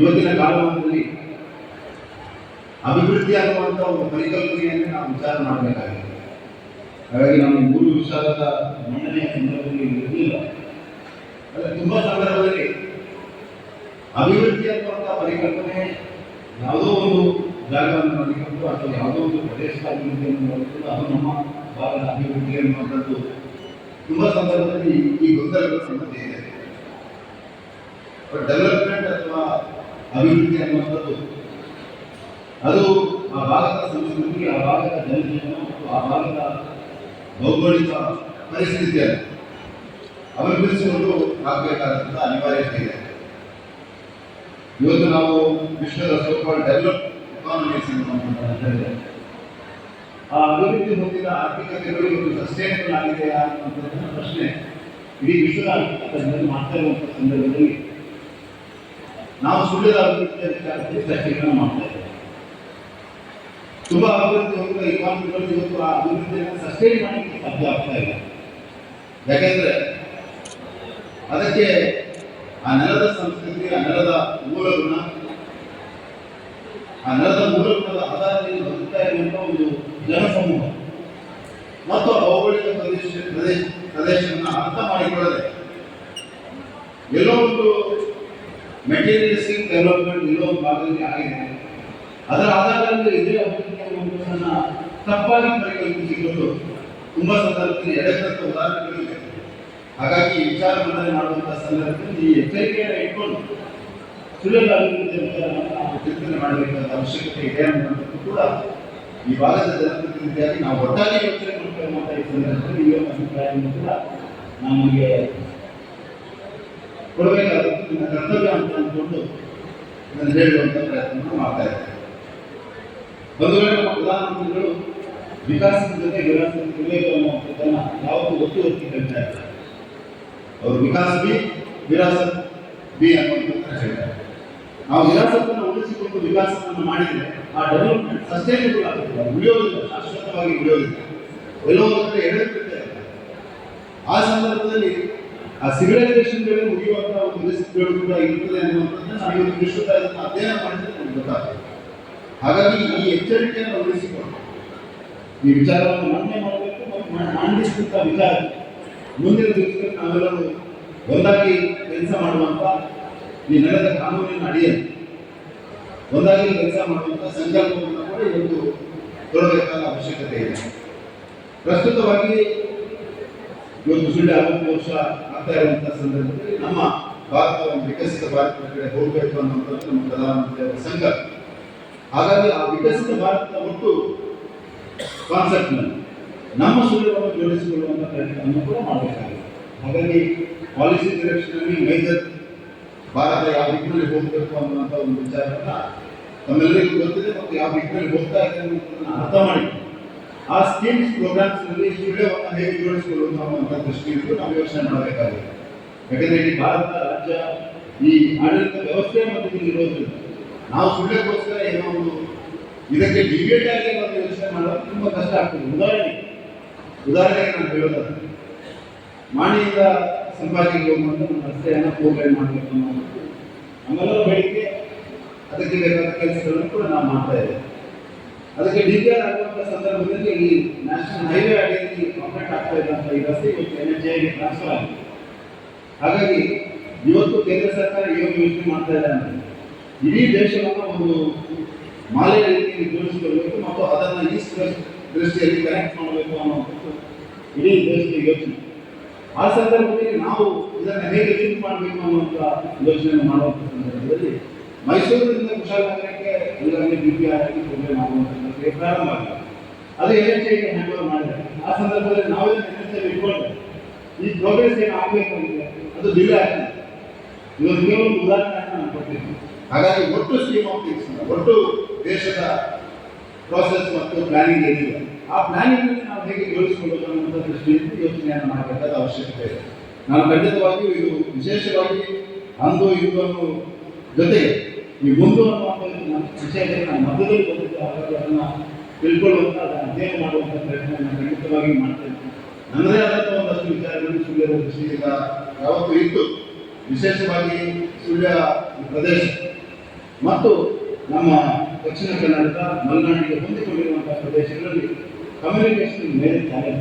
ಇವತ್ತಿನ ಕಾಲಮಾನದಲ್ಲಿ ಅಭಿವೃದ್ಧಿ ಆಗುವಂಥ ಒಂದು ಪರಿಕಲ್ಪನೆಯನ್ನು ನಾವು ವಿಚಾರ ಮಾಡಬೇಕಾಗಿದೆ. ಹಾಗಾಗಿ ನಮ್ಮ ಮೂರು ವಿಚಾರದ ಮಂಡನೆಯ ಸಂದರ್ಭದಲ್ಲಿ ಇರಲಿಲ್ಲ. ಆದರೆ ತುಂಬಾ ಸಂದರ್ಭದಲ್ಲಿ ಅಭಿವೃದ್ಧಿ ಅನ್ನುವಂಥ ಪರಿಕಲ್ಪನೆ ಯಾವುದೋ ಒಂದು ಜಾಗವನ್ನು ಮಾಡಿಕೊಂಡು ಅಥವಾ ಯಾವುದೋ ಒಂದು ಪ್ರದೇಶದ ಅಭಿವೃದ್ಧಿಯನ್ನು ಮಾಡಿಕೊಂಡು ಅದು ನಮ್ಮ ಭಾಗದ ಅಭಿವೃದ್ಧಿ ಅನ್ನುವಂಥದ್ದು ತುಂಬಾ ಸಂದರ್ಭದಲ್ಲಿ ಈ ಗೊಂದಲಗಳ ಸಮಸ್ಯೆ ಇದೆ ಡೆವಲಪ್ಮೆಂಟ್ ಅಥವಾ ಅಭಿವೃದ್ಧಿ ಅನ್ನುವಂಥದ್ದು. ಅದು ಆ ಭಾಗದ ಸಂಸ್ಕೃತಿ ಆ ಭಾಗದ ಜನಜೀವನ ಮತ್ತು ಆ ಭಾಗದ ಭೌಗೋಳಿಕ ಪರಿಸ್ಥಿತಿಯನ್ನು ಅವಲಂಬಿಸಿಕೊಂಡು ಆಗಬೇಕಾದಂಥ ಅನಿವಾರ್ಯತೆ ಇದೆ. ಇವತ್ತು ನಾವು ವಿಶ್ವದ ಸೋಕಾಲ್ ಡೆವಲಪ್ ಎಕಾನಮೀಸ್ ಅಂತ ಆ ಅಭಿವೃದ್ಧಿ ಹೊಂದಿದ ಆರ್ಥಿಕತೆಗಳು ಇವತ್ತು ಸಸ್ಟೈನಬಲ್ ಆಗಿದೆಯಾ ಅನ್ನುವಂಥದ್ದನ್ನ ಪ್ರಶ್ನೆ ಇಡೀ ವಿಶ್ವದ ಆರ್ಥಿಕತೆ ಮಾಡ್ತಾ ಇರುವಂಥ ಸಂದರ್ಭದಲ್ಲಿ ನಾವು ಸುಳ್ಳಿದ ಅಭಿವೃದ್ಧಿ ಚರ್ಚೆಗಳನ್ನು ಮಾಡ್ತಾ ಇದ್ದೇವೆ. ತುಂಬಾ ಅಭಿವೃದ್ಧಿ ಹೋಗುವ ಇಕಾನಮಿಗಳು ಇವತ್ತು ಆ ಅಭಿವೃದ್ಧಿಯನ್ನು ಸಸ್ಟೈನ್ ಮಾಡಲಿಕ್ಕೆ ಸಾಧ್ಯ ಆಗ್ತಾ ಇಲ್ಲ. ಯಾಕೆಂದ್ರೆ ಅದಕ್ಕೆ ಆ ನೆಲದ ಸಂಸ್ಕೃತಿ, ಆ ನೆಲದ ಮೂಲ ಗುಣ ಆ ನೆಲದ ಮೂಲ ಗುಣದ ಆಧಾರದಲ್ಲಿ ಬದುಕ್ತಾ ಇರುವಂತ ಒಂದು ಜನಸಮೂಹ. ಮತ್ತು ಭೌಗೋಳಿಕ ಪ್ರದೇಶ ಪ್ರದೇಶ ಪ್ರದೇಶವನ್ನು ಅರ್ಥ ಮಾಡಿಕೊಳ್ಳದೆ ಎಲ್ಲೋ ಒಂದು ಮೆಟೀರಿಯಲಿಸ್ಟಿಕ್ ಡೆವಲಪ್ಮೆಂಟ್ ಇರೋ ಭಾಗದಲ್ಲಿ ಆಗಿದೆ ಅದರ ಆಧಾರದಲ್ಲಿ ಇದೇ ಅಭಿವೃದ್ಧಿ ಅನ್ನುವಂಥದ್ದನ್ನ ತಪ್ಪಾಗಿ ಪರಿಕಲ್ಪಿಸಿಕೊಂಡು ತುಂಬಾ ಸಂದರ್ಭದಲ್ಲಿ ಎಡೆದಂತ ಉದಾಹರಣೆಗಳಿವೆ. ಹಾಗಾಗಿ ವಿಚಾರ ಮಂಡನೆ ಮಾಡುವಂತಹ ಸಂದರ್ಭದಲ್ಲಿ ಈ ಎಚ್ಚರಿಕೆಯನ್ನು ಇಟ್ಕೊಂಡು ಅಭಿವೃದ್ಧಿಯ ವಿಚಾರವನ್ನು ನಾವು ಚಿಂತನೆ ಮಾಡಬೇಕಾದ ಅವಶ್ಯಕತೆ ಇದೆ ಅನ್ನುವಂಥದ್ದು ಕೂಡ ಈ ಭಾಗದ ಜನಪ್ರತಿನಿಧಿಯಾಗಿ ನಾವು ಒಟ್ಟಾಗಿ ಯೋಚನೆ ಮಾಡ್ತಾ ಈ ಸಂದರ್ಭದಲ್ಲಿ ಈ ಅಭಿಪ್ರಾಯವನ್ನು ಕೂಡ ನಮಗೆ ಕೊಡಬೇಕಾದದ್ದು ನಿಮ್ಮ ಕರ್ತವ್ಯ ಅಂತ ಅಂದ್ಕೊಂಡು ನಾನು ಹೇಳುವಂಥ ಪ್ರಯತ್ನವನ್ನು ಮಾಡ್ತಾ ಇದ್ದೇನೆ. ಒಂದು ವೇಳೆ ನಮ್ಮ ಪ್ರಧಾನಮಂತ್ರಿಗಳು ವಿಕಾಸದ ಜೊತೆ ವಿರಾಸದ ವಿವೇಕ ಅನ್ನುವಂಥದ್ದನ್ನ ಯಾವತ್ತೂ ಒತ್ತು ಒತ್ತಿ ಹೇಳ್ತಾ ಇದ್ದಾರೆ ಅವರು ವಿಕಾಸ ಬಿ ವಿರಾಸತ್ ಬಿ ಅನ್ನುವಂಥ ಹೇಳ್ತಾರೆ ನಾವು ವಿರಾಸತ್ತನ್ನು ಉಳಿಸಿಕೊಂಡು ವಿಕಾಸವನ್ನು ಮಾಡಿದರೆ ಆ ಡೆವಲಪ್ಮೆಂಟ್ ಸಸ್ಟೈನಬಲ್ ಆಗುತ್ತಿಲ್ಲ ಉಳಿಯೋದಿಲ್ಲ, ಶಾಶ್ವತವಾಗಿ ಉಳಿಯೋದಿಲ್ಲ. ಎಲ್ಲೋ ಒಂದು ಕಡೆ ಆ ಸಂದರ್ಭದಲ್ಲಿ ಆ ಸಿವಿಲೈಸೇಷನ್ಗಳು ಮುಗಿಯುವಂತ ಒಂದು ರಿಸ್ಕ್ಗಳು ಕೂಡ ಇರುತ್ತದೆ ಅನ್ನುವಂಥದ್ದು ನಾವು ವಿಶ್ವದ ಅಧ್ಯಯನ ಮಾಡಿದ್ರೆ ನಮ್ಗೆ ಹಾಗಾಗಿ ಈ ಎಚ್ಚರಿಕೆಯನ್ನು ಉಳಿಸಿಕೊಂಡು ಈ ವಿಚಾರವನ್ನು ಮಾನ್ಯ ಮಾಡಬೇಕು ಮತ್ತು ಮಂಡಿಸಿದಂಥ ವಿಚಾರ. ಮುಂದಿನ ದಿವಸದಲ್ಲಿ ನಾವೆಲ್ಲರೂ ಒಂದಾಗಿ ಕೆಲಸ ಮಾಡುವಂತ ಈ ನಡೆದ ಕಾನೂನಿನ ಅಡಿಯಲ್ಲಿ ಒಂದಾಗಿ ಕೆಲಸ ಮಾಡುವಂತ ಸಂಕಲ್ಪವನ್ನು ಕೂಡ ಇವತ್ತು ಕೊಡಬೇಕಾದ ಅವಶ್ಯಕತೆ ಇದೆ. ಪ್ರಸ್ತುತವಾಗಿ ಇವತ್ತು ಸುಳ್ಳು ಅರವತ್ತು ವರ್ಷ ಆಗ್ತಾ ಇರುವಂತಹ ಸಂದರ್ಭದಲ್ಲಿ ನಮ್ಮ ಭಾರತ ಒಂದು ವಿಕಸಿತ ಭಾರತದ ಕಡೆ ಹೋಗಬೇಕು ಅನ್ನುವಂಥದ್ದು ನಮ್ಮ ಪ್ರಧಾನಮಂತ್ರಿ ಅವರ ಸಂಕಲ್ಪ. ಹಾಗಾಗಿ ಆ ವಿಕಸಿತ ಭಾರತದ ಒಟ್ಟು ಕಾನ್ಸೆಪ್ಟ್ನಲ್ಲಿ ನಮ್ಮ ಸುಳ್ಳುವನ್ನು ಜೋಡಿಸಿಕೊಳ್ಳುವಂಥ ಪ್ರಯತ್ನವನ್ನು ಕೂಡ ಮಾಡಬೇಕಾಗಿದೆ. ಹಾಗಾಗಿ ಪಾಲಿಸಿ ಡೈರೆಕ್ಷನ್ ಅಲ್ಲಿ ಮೇಜರ್ ಭಾರತ ಯಾವ ದಿಕ್ಕಿನಲ್ಲಿ ಹೋಗಬೇಕು ಅನ್ನುವಂಥ ಒಂದು ವಿಚಾರವನ್ನು ತಮ್ಮೆಲ್ಲರಿಗೂ ಗೊತ್ತಿದೆ ಮತ್ತು ಯಾವ ದಿಕ್ಕಿನಲ್ಲಿ ಹೋಗ್ತಾ ಇದೆ ಅನ್ನೋದನ್ನು ಅರ್ಥ ಮಾಡಿ ಆ ಸ್ಕೀಮ್ಸ್ ಪ್ರೋಗ್ರಾಮ್ಸ್ನಲ್ಲಿ ಸುಳ್ಯವನ್ನು ಹೇಗೆ ಜೋಡಿಸಿಕೊಳ್ಳುವುದು ಅನ್ನುವಂಥ ದೃಷ್ಟಿಯಿಂದ ನಾವು ಯೋಚನೆ ಮಾಡಬೇಕಾಗಿದೆ. ಯಾಕಂದ್ರೆ ಇಲ್ಲಿ ಭಾರತ ರಾಜ್ಯ ಈ ಆಡಳಿತ ವ್ಯವಸ್ಥೆ ಮಧ್ಯದಲ್ಲಿ ಇರೋದ್ರಿಂದ ನಾವು ಸುಳ್ಯಕ್ಕೋಸ್ಕರ ಏನೋ ಒಂದು ಇದಕ್ಕೆ ಡಿಬೇಟ್ ಆಗಿ ನಾವು ಯೋಚನೆ ಮಾಡೋದು ತುಂಬಾ ಕಷ್ಟ ಆಗ್ತದೆ. ಉದಾಹರಣೆ ಉದಾಹರಣೆಗೆ ನಾನು ಹೇಳೋದಾದ್ರೆ ಮಾಣಿಯಿಂದ ಸಂಪಾದಿಗೆ ಹೋಗುವಂತ ನಮ್ಮ ರಸ್ತೆಯನ್ನು ಪ್ರೋಗ್ರಾಮ್ ಮಾಡಬೇಕು ಅನ್ನೋದು ಆಮೇಲೆ ಬೆಳಿಗ್ಗೆ ಅದಕ್ಕೆ ಬೇಕಾದ ಕೆಲಸಗಳನ್ನು ಕೂಡ ನಾವು ಮಾಡ್ತಾ ಇದ್ದೇವೆ. ಅದಕ್ಕೆ ಡಿಪಿಆರ್ ಆಗುವಂಥ ಸಂದರ್ಭದಲ್ಲಿ ಈ ನ್ಯಾಷನಲ್ ಹೈವೇ ಅಡಿಯಲ್ಲಿ ಕಾಂಟ್ರಾಕ್ಟ್ ಆಗ್ತಾ ಇದ್ದಂತ ಈ ರಸ್ತೆ ಇವತ್ತು ಎನ್ ಎಚ್ ಐಗೆ ಟ್ರಾನ್ಸ್ಫರ್ ಆಗಿದೆ. ಹಾಗಾಗಿ ಇವತ್ತು ಕೇಂದ್ರ ಸರ್ಕಾರ ಏನು ಯೋಚನೆ ಮಾಡ್ತಾ ಇದೆ ಅಂದ್ರೆ ಇಡೀ ದೇಶವನ್ನು ಒಂದು ಮಾಲೆಯ ರೀತಿಯಲ್ಲಿ ಜೋಡಿಸಿಕೊಳ್ಬೇಕು ಮತ್ತು ಅದನ್ನು ಈಸ್ಟ್ ವೆಸ್ಟ್ ದೃಷ್ಟಿಯಲ್ಲಿ ಕನೆಕ್ಟ್ ಮಾಡಬೇಕು ಅನ್ನುವಂಥದ್ದು ಇಡೀ ದೇಶದ ಯೋಚನೆ. ಆ ಸಂದರ್ಭದಲ್ಲಿ ನಾವು ಇದನ್ನು ಹೇಗೆ ಲಿಂಕ್ ಮಾಡಬೇಕು ಅನ್ನುವಂಥ ಯೋಚನೆ ಮಾಡುವಂಥ ಸಂದರ್ಭದಲ್ಲಿ ಮೈಸೂರಿನಿಂದ ಕುಶಾಲನಗರಕ್ಕೆ ಈಗಾಗಲೇ ಬಿ ಪಿ ಆರ್ ಆಗಿ ಪೂಜೆ ಆಗುವಂಥ ಪ್ರಾರಂಭ ಆಗಿದೆ. ಅದು ಎನ್ ಎಚ್ ಐಗೆ ಹ್ಯಾಂಡ್ ಓವರ್ ಆ ಸಂದರ್ಭದಲ್ಲಿ ನಾವೇ ಎನ್ ಇಟ್ಕೊಂಡ್ರೆ ಈ ಪ್ರೋಗ್ರೆಸ್ ಏನು ಆಗಬೇಕು ಅಂದ್ರೆ ಅದು ಡಿಲೇ ಆಗ್ತದೆ. ಇವತ್ತು ಒಂದು ಉದಾಹರಣೆಯನ್ನು ನಾನು ಕೊಟ್ಟಿದ್ದೀನಿ. ಹಾಗಾಗಿ ಒಟ್ಟು ಸ್ಕೀಮ್ ಆಫ್ ಥಿಂಗ್ಸ್ ಒಟ್ಟು ದೇಶದ ಪ್ರಾಸೆಸ್ ಮತ್ತು ಪ್ಲಾನಿಂಗ್ ಏನಿದೆ, ಆ ಪ್ಲಾನಿಂಗ್ ನಾವು ಹೇಗೆ ಜೋಡಿಸಿಕೊಳ್ಳೋದು ಅನ್ನುವಂಥ ದೃಷ್ಟಿಯಿಂದ ಯೋಚನೆಯನ್ನು ಮಾಡಬೇಕಾದ ಅವಶ್ಯಕತೆ ಇದೆ. ನಾನು ಖಂಡಿತವಾಗಿಯೂ ಇದು ವಿಶೇಷವಾಗಿ ಅಂದು ಇದನ್ನು ಜೊತೆಗೆ ಈ ಒಂದು ವಿಷಯದಲ್ಲಿ ನಾನು ಮಧ್ಯದಲ್ಲಿ ಬಂದಿದ್ದು ಹಾಗಾಗಿ ತಿಳ್ಕೊಳ್ಳುವಂಥ ಅಧ್ಯಯನ ಮಾಡುವಂಥ ಪ್ರಯತ್ನ ನಾನು ಖಂಡಿತವಾಗಿ ಮಾಡ್ತೇನೆ ನನ್ನದೇ ಆದಂಥ ಒಂದಷ್ಟು ವಿಚಾರಗಳು ಸುಳ್ಯದ ದೃಷ್ಟಿಯಿಂದ ಯಾವತ್ತೂ ಇತ್ತು. ವಿಶೇಷವಾಗಿ ಸುಳ್ಯ ಪ್ರದೇಶ. ಮತ್ತು ನಮ್ಮ ದಕ್ಷಿಣ ಕನ್ನಡದ ಮಲೆನಾಡಿಗೆ ಹೊಂದಿಕೊಂಡಿರುವಂತಹ ಪ್ರದೇಶಗಳಲ್ಲಿ ಕಮ್ಯುನಿಕೇಷನ್ ಮೇಲೆ ಕಾರ್ಯ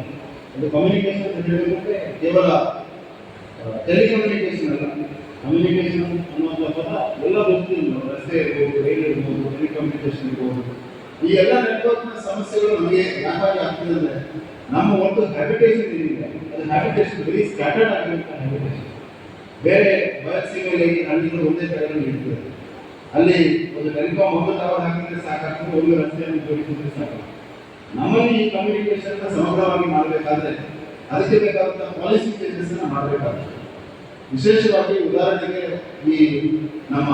ಅದು ಕಮ್ಯುನಿಕೇಷನ್ ಅಂತ ಹೇಳಿದ್ರೆ ಕೇವಲ ಟೆಲಿಕಮ್ಯುನಿಕೇಶನ್ ಅಲ್ಲ. ಕಮ್ಯುನಿಕೇಶನ್ ಅನ್ನುವಂಥ ಪದ ಎಲ್ಲ ಗೊತ್ತಿಲ್ಲ. ರಸ್ತೆ ಇರ್ಬೋದು ರೈಲ್ ಇರ್ಬೋದು ಟೆಲಿಕಮ್ಯುನಿಕೇಶನ್ ಇರ್ಬೋದು. ಈ ಎಲ್ಲ ನೆಟ್ವರ್ಕ್ನ ಸಮಸ್ಯೆಗಳು ನಮಗೆ ಯಾವಾಗ ಆಗ್ತದೆ ಅಂದರೆ ನಮ್ಮ ಒಂದು ಹ್ಯಾಬಿಟೇಷನ್ ಏನಿದೆ? ಅದು ಹ್ಯಾಬಿಟೇಷನ್ ವೆರಿ ಸ್ಕ್ಯಾಟರ್ಡ್ ಆಗಿರುವಂಥ ಹ್ಯಾಬಿಟೇಷನ್ ಬೇರೆ ಬಯಸಿಗಳಲ್ಲಿ ಅಲ್ಲಿ ಒಂದೇ ಕಡೆಯಲ್ಲಿ ಇರ್ತದೆ ಅಲ್ಲಿ ಒಂದು ಟೆಲಿಕಾಮ್ ಒಂದು ಟವರ್ ಹಾಕಿದ್ರೆ ಸಾಕಾಗ್ತದೆ, ಒಂದು ರಸ್ತೆಯನ್ನು ಜೋಡಿಸಿದ್ರೆ ಸಾಕು ನಮ್ಮಲ್ಲಿ ಈ ಕಮ್ಯುನಿಕೇಷನ್ ಸಮಗ್ರವಾಗಿ ಮಾಡಬೇಕಾದ್ರೆ ಅದಕ್ಕೆ ಬೇಕಾದಂತಹ ಪಾಲಿಸಿ ಚೇಂಜಸ್ ಮಾಡಬೇಕಾಗ್ತದೆ. ವಿಶೇಷವಾಗಿ ಉದಾಹರಣೆಗೆ ಈ ನಮ್ಮ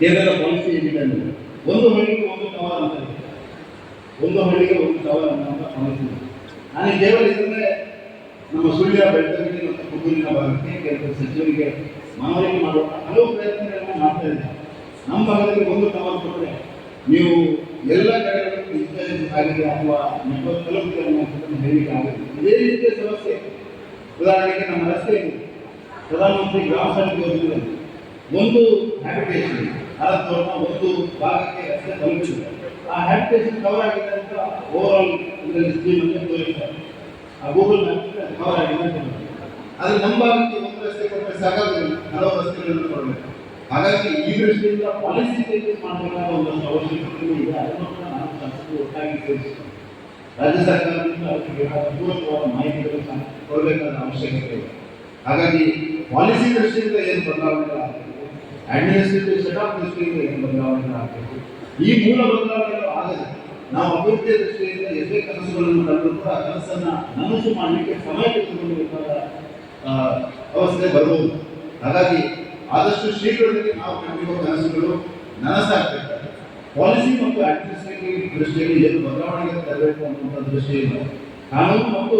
ಕೇಂದ್ರದ ಪಾಲಿಸಿ ಏನಿದೆ ಅಂದರೆ ಒಂದು ಹಳ್ಳಿಗೆ ಒಂದು ಟವರ್ ಅಂತ ಇದೆ ಒಂದು ಹಳ್ಳಿಗೆ ಒಂದು ಟವರ್ ಅಂತ ಪಾಲಿಸಿ. ನಾನು ಕೇವಲ ಇದನ್ನೇ ನಮ್ಮ ಸುಳ್ಯ ಬೆಳ್ತಂಗಡಿ ಮತ್ತು ಕುತ್ತೂರಿನ ಭಾಗಕ್ಕೆ ಕೆಲವು ಸಚಿವರಿಗೆ ಮನವರಿಕೆ ಮಾಡುವ ಹಲವು ಪ್ರಯತ್ನಗಳನ್ನು ಮಾಡ್ತಾ ಇದ್ದಾರೆ ನಮ್ಮ ಭಾಗದಲ್ಲಿ ಒಂದು ಟವರ್ ಕೊಟ್ಟರೆ ನೀವು ಎಲ್ಲ ಕಡೆಗಳಿಗೂ ಡಿಜಿಟಲ್ ಆಗಿದೆ ಅಥವಾ ನೆಟ್ವರ್ಕ್ ತಲುಪಿದೆ ಅನ್ನೋದನ್ನು ಹೇಳಲಿಕ್ಕೆ ಆಗುತ್ತೆ ಇದೇ ರೀತಿಯ ಸಮಸ್ಯೆ. ಉದಾಹರಣೆಗೆ ನಮ್ಮ ರಸ್ತೆ ಇದೆ ಪ್ರಧಾನಮಂತ್ರಿ ಗ್ರಾಮ ಸಡಕ್ ಯೋಜನೆಯಲ್ಲಿ ಒಂದು ಹ್ಯಾಬಿಟೇಷನ್ ಅರವತ್ತೋರ್ನ ಒಂದು ಭಾಗಕ್ಕೆ ರಸ್ತೆ ತಲುಪಿದೆ ಆ ಹ್ಯಾಬಿಟೇಷನ್ ಕವರ್ ಆಗಿದೆ ಅಂತ ಓವರ್ ಆಲ್ ಇದರಲ್ಲಿ ಸ್ಕೀಮ್ ಅಂತ ತೋರಿಸ್ತಾರೆ ಆ ಗೂಗಲ್ ಮ್ಯಾಪ್ ಕವರ್ ಆಗಿದೆ ಅಂತ ಆದರೆ ನಮ್ಮ ಭಾಗಕ್ಕೆ ಒಂದು ರಸ್ತೆ ಕೊಟ್ಟರೆ ಸಾಕಾಗಲಿ ಹಲವು ರಸ್ತೆಗಳನ್ನು ಕೊಡಬೇಕು. ಹಾಗಾಗಿ ಈ ದೃಷ್ಟಿಯಿಂದ ಪಾಲಿಸಿ ಚೇಂಜಸ್ ಮಾಡಬೇಕಾದ ಒಂದಷ್ಟು ಅವಶ್ಯಕತೆ ಇದೆ. ಅದನ್ನು ಕೂಡ ನಾನು ಶಾಸಕರು ಒಟ್ಟಾಗಿ ಸೇರಿಸಿದ್ದೇನೆ ರಾಜ್ಯ ಸರ್ಕಾರದಿಂದ ಅವರಿಗೆ ಪೂರಕವಾದ ಮಾಹಿತಿಗಳನ್ನು ಕೊಡಬೇಕಾದ ಅವಶ್ಯಕತೆ ಇದೆ. ಹಾಗಾಗಿ ಪಾಲಿಸಿ ದೃಷ್ಟಿಯಿಂದ ಏನು ಬದಲಾವಣೆಗಳಾಗಬೇಕು ಅಡ್ಮಿನಿಸ್ಟ್ರೇಟಿವ್ ಸೆಟಪ್ ದೃಷ್ಟಿಯಿಂದ ಏನು ಬದಲಾವಣೆಗಳಾಗಬೇಕು ಈ ಮೂಲ ಬದಲಾವಣೆಗಳು ಆಗದೆ ನಾವು ಅಭಿವೃದ್ಧಿಯ ದೃಷ್ಟಿಯಿಂದ ಎಷ್ಟೇ ಕನಸುಗಳನ್ನು ಕಂಡು ಕೂಡ ಆ ಕನಸನ್ನ ನನಸು ಮಾಡಲಿಕ್ಕೆ ಸಮಯ ತೆಗೆದುಕೊಳ್ಳಬೇಕಾದ ಅವಸ್ಥೆ ಬರಬಹುದು. ಹಾಗಾಗಿ ಆದಷ್ಟು ಶೀಘ್ರದಲ್ಲಿ ನಾವು ಕಂಡಿರುವ ಕನಸುಗಳು ನನಸಾಗಬೇಕು ಪಾಲಿಸಿ ಮತ್ತು ಅಡ್ಮಿನಿಸ್ಟ್ರೇಟಿವ್ ದೃಷ್ಟಿಯಲ್ಲಿ ಏನು ಬದಲಾವಣೆಗೆ ತರಬೇಕು ಅನ್ನುವಂಥ ದೃಷ್ಟಿಯಿಂದ ಕಾನೂನು ಮತ್ತು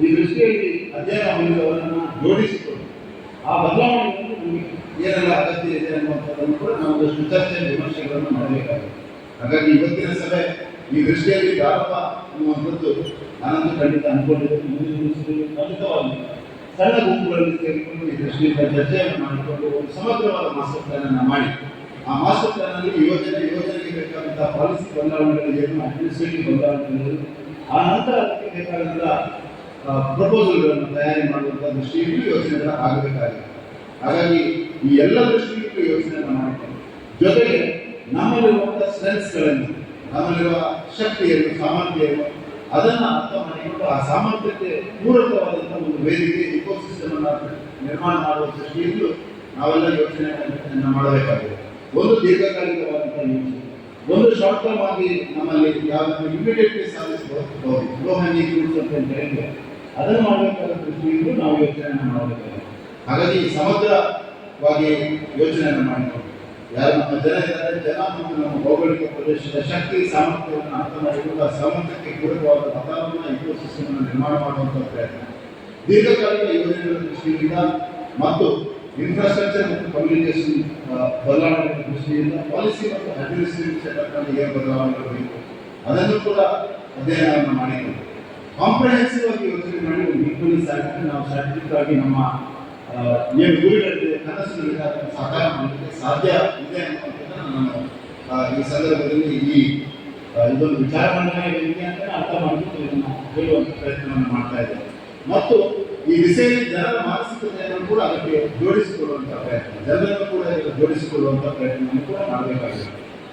ಈ ದೃಷ್ಟಿಯಲ್ಲಿ ಅಧ್ಯಯನ ಹೊಂದಿದವರನ್ನು ಜೋಡಿಸಿಕೊಂಡು ಆ ಬದಲಾವಣೆಗಳನ್ನು ನಮಗೆ ಏನೆಲ್ಲ ಅಗತ್ಯ ಇದೆ ಅನ್ನುವಂಥದ್ದನ್ನು ಕೂಡ ನಾವು ಒಂದಷ್ಟು ಚರ್ಚೆ ವಿಮರ್ಶೆಗಳನ್ನು ಮಾಡಬೇಕಾಗಿದೆ. ಹಾಗಾಗಿ ಇವತ್ತಿನ ಸಭೆ ಈ ದೃಷ್ಟಿಯಲ್ಲಿ ಯಾರಪ್ಪ ಅನ್ನುವಂಥದ್ದು ನಾನಂತೂ ಖಂಡಿತ ದಿವಸದಲ್ಲಿ ಖಂಡಿತವಾಗಿ ಸಣ್ಣ ಗುಂಪುಗಳಲ್ಲಿ ಸೇರಿಕೊಂಡು ಈ ದೃಷ್ಟಿಯಿಂದ ಚರ್ಚೆಯನ್ನು ಮಾಡಿಕೊಂಡು ಒಂದು ಸಮಗ್ರವಾದ ಮಾಸ್ಟರ್ ಪ್ಲಾನ್ ಮಾಡಿ. ಆ ಮಾಸ್ಟರ್ ಪ್ಲಾನ್ ಯೋಜನೆ, ಯೋಜನೆಗೆ ಬೇಕಾದಂತಹ ಪಾಲಿಸಿ ಬದಲಾವಣೆಗಳು ಏನು, ಅಡ್ಮಿನಿಸ್ಟ್ರೇಟಿವ್ ಬದಲಾವಣೆಗಳು, ಆ ನಂತರ ಅದಕ್ಕೆ ಬೇಕಾದಂತಹ ಪ್ರಪೋಸಲ್ಗಳನ್ನು ತಯಾರಿ ಮಾಡುವಂತಹ ದೃಷ್ಟಿಯಲ್ಲಿ ಯೋಜನೆಗಳ ಆಗಬೇಕಾಗಿದೆ. ಹಾಗಾಗಿ ಈ ಎಲ್ಲ ದೃಷ್ಟಿಯಲ್ಲಿ ಯೋಜನೆಯನ್ನು ಮಾಡಿಕೊಂಡು, ಜೊತೆಗೆ ನಮ್ಮಲ್ಲಿರುವಂತಹ ಸ್ಟ್ರೆಂತ್ಸ್ಗಳನ್ನು ನಮ್ಮಲ್ಲಿರುವ ಶಕ್ತಿಯನ್ನು, ಸಾಮರ್ಥ್ಯವನ್ನು, ಅದನ್ನು ಅರ್ಥ ಮಾಡಿಕೊಂಡು ಆ ಸಾಮರ್ಥ್ಯಕ್ಕೆ ಪೂರಕವಾದಂತಹ ಒಂದು ವೇದಿಕೆ ಇಕೋಸಿಸ್ಟಮ್ ಅನ್ನ ನಿರ್ಮಾಣ ಮಾಡುವ ದೃಷ್ಟಿಯಲ್ಲಿ ನಾವೆಲ್ಲ ಯೋಚನೆಗಳನ್ನು ಮಾಡಬೇಕಾಗಿದೆ. ಒಂದು ದೀರ್ಘಕಾಲಿಕವಾದಂತಹ ಯೋಜನೆ ಒಂದು ಶಾರ್ಟ್ ಟರ್ಮ್ ಆಗಿ ನಮ್ಮಲ್ಲಿ ಯಾವ್ದಾದ್ರು ಇಮಿಡಿಯೇಟ್ಲಿ ಸಾಧಿಸಬಹುದು. ಲೋಹನಿ ಅಂತ ಕರೀತಾರೆ ಅದನ್ನು ಮಾಡಬೇಕಾದ ನಾವು ಯೋಚನೆಯನ್ನು ಮಾಡಬೇಕಾಗಿದೆ. ಹಾಗಾಗಿ ಸಮಗ್ರವಾಗಿ ಯೋಚನೆಯನ್ನು ಮಾಡಿಕೊಂಡು ಯಾರು ನಮ್ಮ ಜನ ಇದ್ದಾರೆ, ಜನ ಮತ್ತು ನಮ್ಮ ಭೌಗೋಳಿಕ ಪ್ರದೇಶದ ಶಕ್ತಿ, ಸಾಮರ್ಥ್ಯವನ್ನು ಅರ್ಥ ಮಾಡಿಕೊಂಡು ಆ ಸಾಮರ್ಥ್ಯಕ್ಕೆ ಪೂರಕವಾದ ವಾತಾವರಣ ಇಕೋಸಿಸ್ಟಮ್ ಅನ್ನು ನಿರ್ಮಾಣ ಮಾಡುವಂತಹ ಪ್ರಯತ್ನ. ದೀರ್ಘಕಾಲಿಕ ಯೋಜನೆಗಳ ದೃಷ್ಟಿಯಿಂದ ಮತ್ತು ಇನ್ಫ್ರಾಸ್ಟ್ರಕ್ಚರ್ ಮತ್ತು ಕಮ್ಯುನಿಕೇಶನ್ ಬದಲಾವಣೆಗಳ ದೃಷ್ಟಿಯಿಂದ ಪಾಲಿಸಿ ಮತ್ತು ಏನು ಬದಲಾವಣೆಗಳು ಬೇಕು, ಅದನ್ನು ಕೂಡ ಅಧ್ಯಯನವನ್ನು ಮಾಡಿಕೊಂಡು ಕಾಂಪ್ರಹೆನ್ಸಿವ್ ಆಗಿ ಯೋಚನೆ ಮಾಡಿ ಒಂದು ಸಾಗಿದ್ರೆ ನಾವು ಆಗಿ ನಮ್ಮ ಏನು ಗುರಿಗಳಿದೆ ಕನಸು ಸಾಕಾರ ಮಾಡಲಿಕ್ಕೆ ಸಾಧ್ಯ ಇದೆ ನಾನು ಈ ಸಂದರ್ಭದಲ್ಲಿ ಈ ಇದೊಂದು ವಿಚಾರ ಮಂಡನೆ ವೇದಿಕೆ ಅಂತ ಅರ್ಥ ಮಾಡಿಕೊಂಡು ಇದನ್ನು ಹೇಳುವಂಥ ಪ್ರಯತ್ನವನ್ನು ಮಾಡ್ತಾ ಇದ್ದೇನೆ. ಮತ್ತು ಈ ವಿಷಯದಲ್ಲಿ ಜನರ ಮಾನಸಿಕತೆಯನ್ನು ಕೂಡ ಅದಕ್ಕೆ ಜೋಡಿಸಿಕೊಳ್ಳುವಂಥ ಪ್ರಯತ್ನ, ಜನರನ್ನು ಕೂಡ ಜೋಡಿಸಿಕೊಳ್ಳುವಂಥ ಪ್ರಯತ್ನವನ್ನು ಕೂಡ ಮಾಡಬೇಕಾಗಿದೆ.